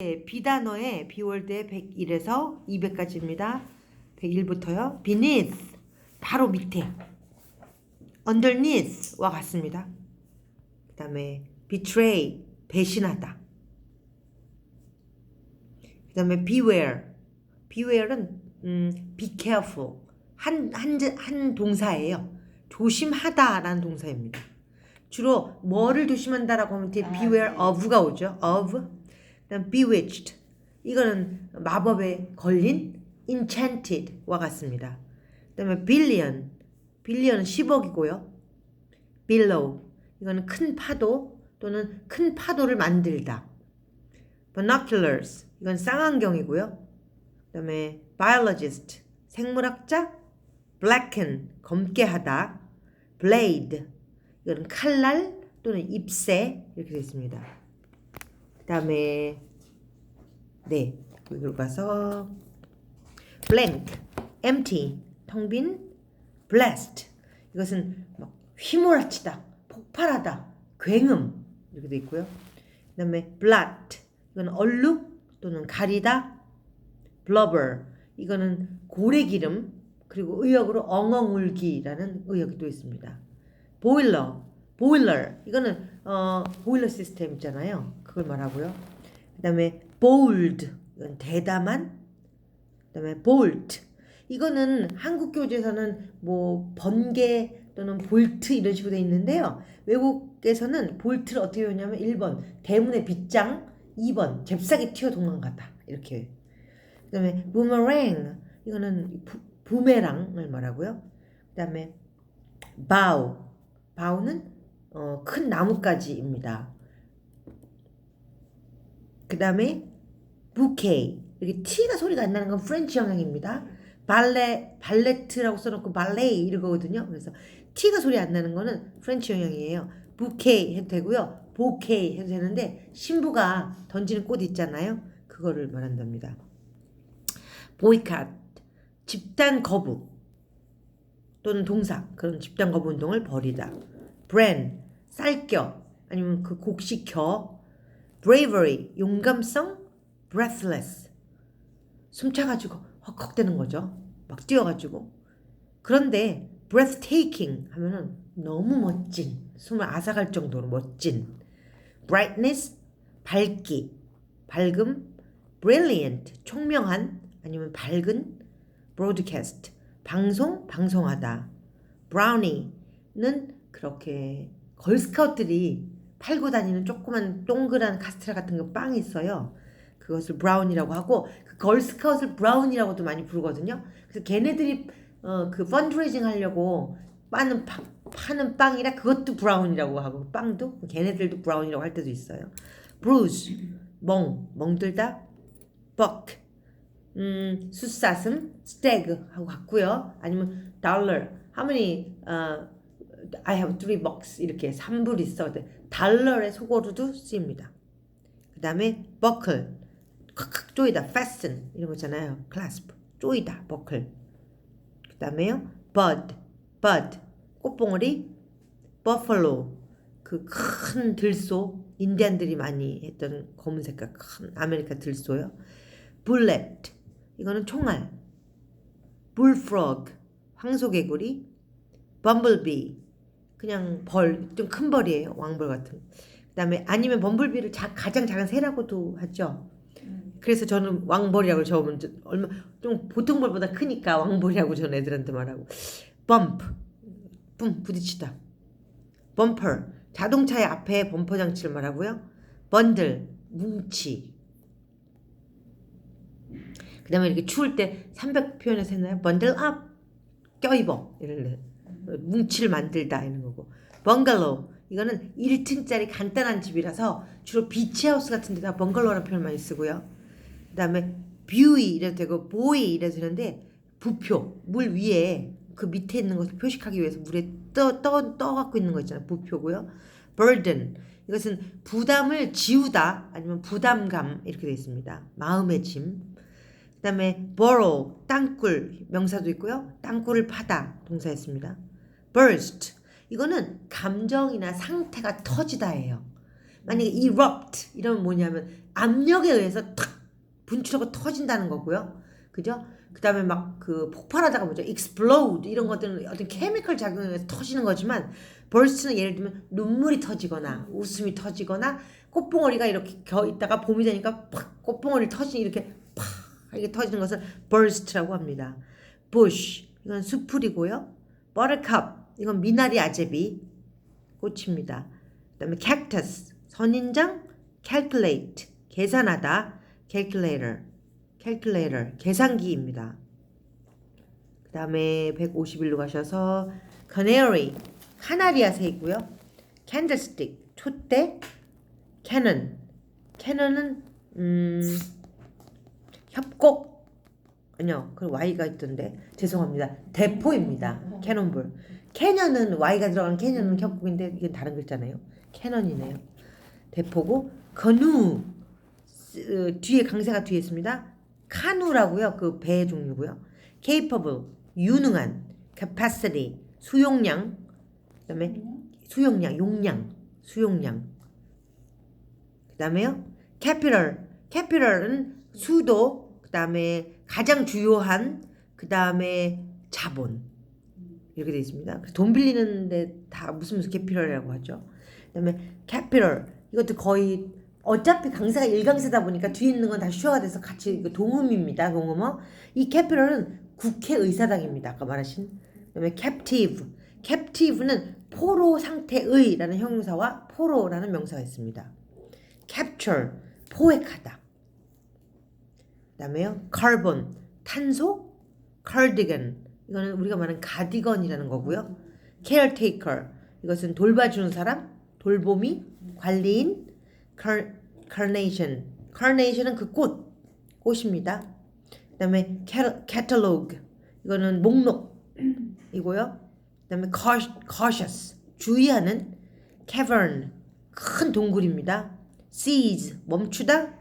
네, 비단어의 비월드의 101에서 200까지입니다. 101부터요. beneath 바로 밑에 underneath와 같습니다. 그 다음에 betray 배신하다. 그 다음에 beware beware는 음, be careful 한, 한, 한 동사예요. 조심하다라는 동사입니다. 주로 뭐를 조심한다라고 하면 뒤에 beware of가 오죠. of. 그다음 bewitched. 이거는 마법에 걸린 enchanted와 같습니다. 그다음에 billion. billion은 10억이고요. billow. 이거는 큰 파도 또는 큰 파도를 만들다. binoculars. 이건 쌍안경이고요. 그다음에 biologist. 생물학자. blacken. 검게 하다. blade. 이거는 칼날 또는 잎새 이렇게 되어 있습니다. 그다음에 네 여기로 가서 blank, empty, 텅빈, blessed 이것은 막 휘몰아치다, 폭발하다, 굉음 이렇게 돼 있고요. 그 다음에 blot 이건 얼룩 또는 가리다, blubber 이거는 고래 기름 그리고 의역으로 엉엉 울기라는 의역이 또 있습니다. 보일러, 보일러 이거는 어 보일러 시스템 있잖아요. 그걸 말하고요. 그 다음에 bold 이건 대담한. 그 다음에 bolt 이거는 한국 교재에서는 뭐 번개 또는 볼트 이런 식으로 돼 있는데요. 외국에서는 볼트를 어떻게 외우냐면 1번 대문의 빗장, 2번 잽싸게 튀어 도망가다 이렇게. 그 다음에 boomerang 이거는 부, 부메랑을 말하고요. 그 다음에 bow bow는 어, 큰 나뭇가지입니다. 그 다음에 bouquet 이렇게 T가 소리가 안 나는 건 프렌치 영향입니다. 발레 발레트라고 써놓고 발레이 이러거든요. 그래서 T가 소리 안 나는 거는 프렌치 영향이에요. bouquet 해도 되고요. bouquet 해도 되는데 신부가 던지는 꽃 있잖아요. 그거를 말한답니다. boycott 집단 거부 또는 동사 그런 집단 거부 운동을 벌이다. brand 쌀겨 아니면 그 곡시켜 bravery 용감성 breathless. 숨차가지고 헉헉대는 거죠. 막 뛰어가지고. 그런데 breathtaking 하면은 너무 멋진 숨을 앗아갈 정도로 멋진. brightness 밝기 밝음 brilliant 총명한 아니면 밝은 broadcast 방송 방송하다. brownie는 그렇게 걸스카우트들이 팔고 다니는 조그만 동그란 카스테라 같은 거 빵이 있어요. 그것을 브라운이라고 하고 그 걸스카웃을 브라운이라고도 많이 부르거든요. 그래서 걔네들이 어, 그 펀드레이징 하려고 파는 파, 파는 빵이라 그것도 브라운이라고 하고 빵도 걔네들도 브라운이라고 할 때도 있어요. 브루즈 멍 멍들다 buck 음, 숫사슴 스태그 하고 같고요. 아니면 달러 many uh, I have three bucks 이렇게 3불 있어. 달러의 속어로도 쓰입니다. 그 다음에 buckle. 콱콱 조이다. fasten. 이런 거 있잖아요. clasp. 조이다. buckle. 그 다음에요. bud. bud. 꽃봉오리. buffalo. 그 큰 들소. 인디안들이 많이 했던 검은 색깔 큰 아메리카 들소요. bullet. 이거는 총알. bullfrog. 황소개구리. bumblebee 그냥 벌, 좀 큰 벌이에요. 왕벌 같은. 그다음에 아니면 범블비를 자, 가장 작은 새라고도 하죠. 그래서 저는 왕벌이라고 적으면 좀 얼마 좀 보통 벌보다 크니까 왕벌이라고 저는 애들한테 말하고. 범프, 뿜 부딪히다. 범퍼 자동차의 앞에 범퍼 장치를 말하고요. 번들 뭉치. 그 다음에 이렇게 추울 때 300 표현해서 했나요? 번들 업 껴입어 이럴래. 뭉치를 만들다 이런 거고. 번갈로 이거는 1층짜리 간단한 집이라서 주로 비치하우스 같은 데다 번갈로라는 표현을 많이 쓰고요. 그 다음에 뷰이 이래도 되고 보이 이래도 되는데 부표 물 위에 그 밑에 있는 것을 표식하기 위해서 물에 떠, 떠, 떠 갖고 있는 거 있잖아요. 부표고요. burden. 이것은 부담을 지우다 아니면 부담감 이렇게 되어 있습니다. 마음의 짐. 그 다음에 borrow. 땅굴 명사도 있고요. 땅굴을 파다 동사였습니다 burst 이거는 감정이나 상태가 터지다예요. 만약에 erupt 이러면 뭐냐면 압력에 의해서 탁 분출하고 터진다는 거고요. 그죠? 그 다음에 막 그 폭발하다가 뭐죠? explode 이런 것들은 어떤 케미컬 작용에 의해서 터지는 거지만 burst는 예를 들면 눈물이 터지거나 웃음이 터지거나 꽃봉오리가 이렇게 겨 있다가 봄이 되니까 팍 꽃봉오리 터지니 이렇게 팍 이렇게 터지는 것을 burst라고 합니다. bush 이건 수풀이고요. buttercup 이건 미나리 아제비 꽃입니다. 그 다음에 cactus 선인장 calculate 계산하다 calculator calculator 계산기입니다. 그 다음에 151로 가셔서 canary 카나리아 새이고요. candlestick 촛대 cannon cannon은 음 협곡 아니요 그 Y가 있던데. 죄송합니다. 대포입니다. 캐논볼. 캐년은 Y가 들어가는 캐년은 협곡인데 이게 다른 글자네요. 캐넌이네요. 대포고 커누 쓰- 뒤에 강세가 뒤에 있습니다. 카누라고요. 그 배 종류고요. capable 유능한 capacity 수용량. 그다음에 수용량 용량 수용량. 그다음에요. capital. capital은 수도 그다음에 가장 주요한 그다음에 자본 이렇게 되어 있습니다. 돈 빌리는데 다 무슨 무슨 캐피럴이라고 하죠. 그다음에 캐피럴 이것도 거의 어차피 강세가 일강세다 보니까 뒤에 있는 건 다 슈어가 돼서 같이 이거 동음입니다. 동음어. 이 캐피럴은 국회의사당입니다. 아까 말하신. 그다음에 captive. captive는 포로 상태의라는 형용사와 포로라는 명사가 있습니다. capture 포획하다. 그다음에요. carbon 탄소, cardigan 이거는 우리가 말하는 가디건이라는 거고요. caretaker 이것은 돌봐주는 사람, 돌보미, 관리인, carnation carnation은 그 꽃, 꽃입니다. 그다음에 catalog 이거는 목록이고요. 그다음에 cautious 주의하는 cavern 큰 동굴입니다. seize 멈추다,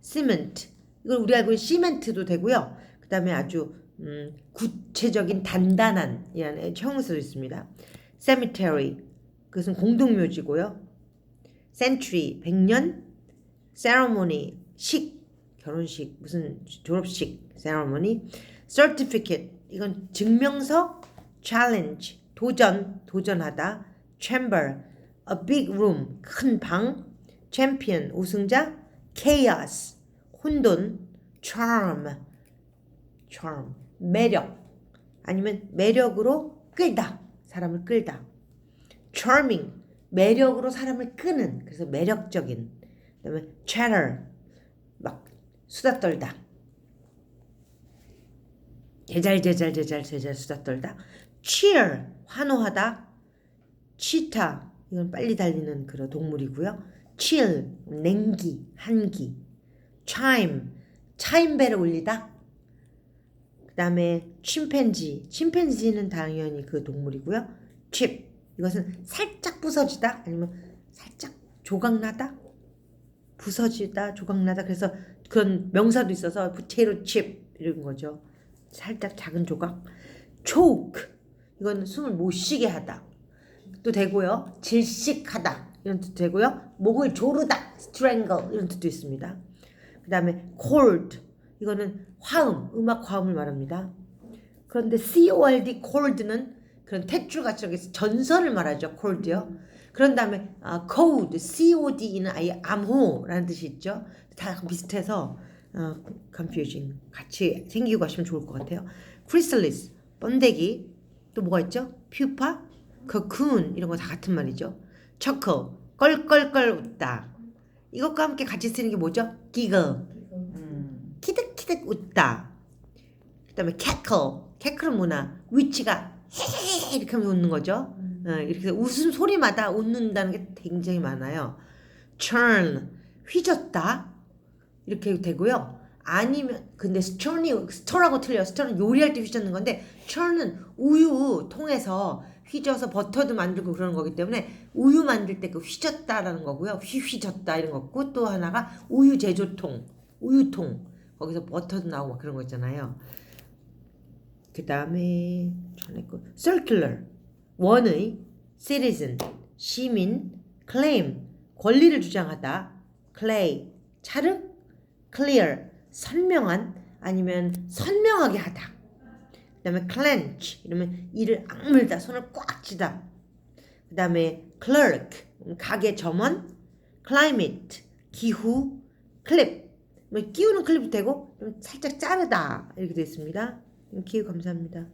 cement 이걸 우리 알고 있는 시멘트도 되고요. 그 다음에 아주 음, 구체적인 단단한 이라는 형용사도 있습니다. cemetery 그것은 공동묘지고요. century 100년 ceremony 식 결혼식 무슨 졸업식 ceremony certificate 이건 증명서 challenge 도전 도전하다 chamber a big room 큰 방 champion 우승자 chaos 혼돈 charm charm 매력 아니면 매력으로 끌다 사람을 끌다. charming 매력으로 사람을 끄는 그래서 매력적인. 그다음에 chatter 막 수다 떨다. 제잘 제잘 제잘 제잘 수다 떨다. cheer 환호하다. cheetah 이건 빨리 달리는 그런 동물이고요. chill 냉기 한기 chime 차임벨을 울리다? 그 다음에 침팬지. 침팬지는 당연히 그 동물이고요. chip 이것은 살짝 부서지다? 아니면 살짝 조각나다? 부서지다 조각나다? 그래서 그런 명사도 있어서 potato chip 이런 거죠. 살짝 작은 조각. choke. 이건 숨을 못 쉬게 하다. 또 되고요. 질식하다. 이런 뜻도 되고요. 목을 조르다. strangle. 이런 뜻도 있습니다 그 다음에 chord 이거는 화음 음악 화음을 말합니다. 그런데 chord chord는 그런 탯줄 같이 이렇게 전선을 말하죠 chord요. 그런 다음에 아, code cod는 아예 암호라는 뜻이 있죠. 다 비슷해서 어, confusing. 같이 생기고 가시면 좋을 것 같아요. chrysalis 번데기. 또 뭐가 있죠? pupa cocoon. 이런 거 다 같은 말이죠. chuckle 껄껄껄 웃다 이것과 함께 같이 쓰는 게 뭐죠 giggle 음. 키득키득 웃다. 그 다음에 cackle, cackle은 뭐나 위치가 헤헤 이렇게 하면서 웃는 거죠. 어, 이렇게 웃음 소리마다 웃는다는 게 굉장히 많아요. churn, 휘젓다 이렇게 되고요. 아니면 근데 stir이 stir하고 틀려요. stir은 요리할 때 휘젓는 건데 churn은 우유 통해서 휘져서 버터도 만들고 그러는 거기 때문에 우유 만들 때 그 휘젓다라는 거고요. 휘휘젓다 이런 거고 또 하나가 우유 제조통, 우유통 거기서 버터도 나오고 막 그런 거 있잖아요. 그 다음에 전에 거 circular 원의 citizen 시민 claim 권리를 주장하다. clay 찰흙, clear 선명한 아니면 선명하게 하다. 그 다음에 clench 이러면 이를 악물다 손을 꽉 쥐다. 그 다음에 clerk 가게 점원, climate 기후, clip 뭐 끼우는 클립도 되고 좀 살짝 자르다 이렇게 되어 있습니다. 기후 감사합니다.